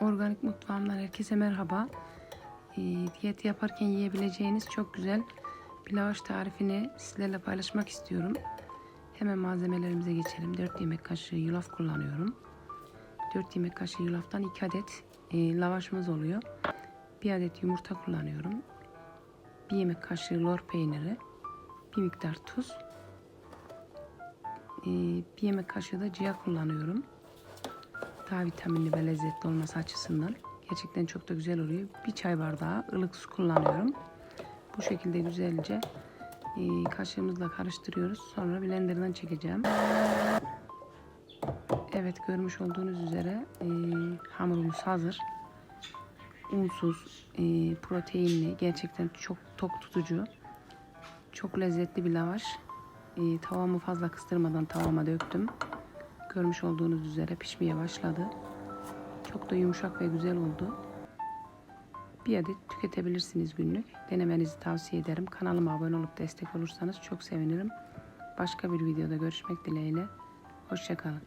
Organik mutfağımdan herkese merhaba. Ee, diyet yaparken yiyebileceğiniz çok güzel bir lavaş tarifini sizlerle paylaşmak istiyorum. Hemen malzemelerimize geçelim. 4 yemek kaşığı yulaf kullanıyorum. 4 yemek kaşığı yulaftan 2 adet e, lavaşımız oluyor. 1 adet yumurta kullanıyorum. 1 yemek kaşığı lor peyniri. 1 miktar tuz. Ee, 1 yemek kaşığı da ciğer kullanıyorum daha vitaminli ve lezzetli olması açısından gerçekten çok da güzel oluyor. Bir çay bardağı ılık su kullanıyorum. Bu şekilde güzelce e, kaşığımızla karıştırıyoruz. Sonra blenderdan çekeceğim. Evet görmüş olduğunuz üzere e, hamurumuz hazır. Unsuz, e, proteinli, gerçekten çok tok tutucu, çok lezzetli bir lavaş. Tavamı fazla kıstırmadan tavama döktüm. Görmüş olduğunuz üzere pişmeye başladı. Çok da yumuşak ve güzel oldu. Bir adet tüketebilirsiniz günlük. Denemenizi tavsiye ederim. Kanalıma abone olup destek olursanız çok sevinirim. Başka bir videoda görüşmek dileğiyle. Hoşçakalın.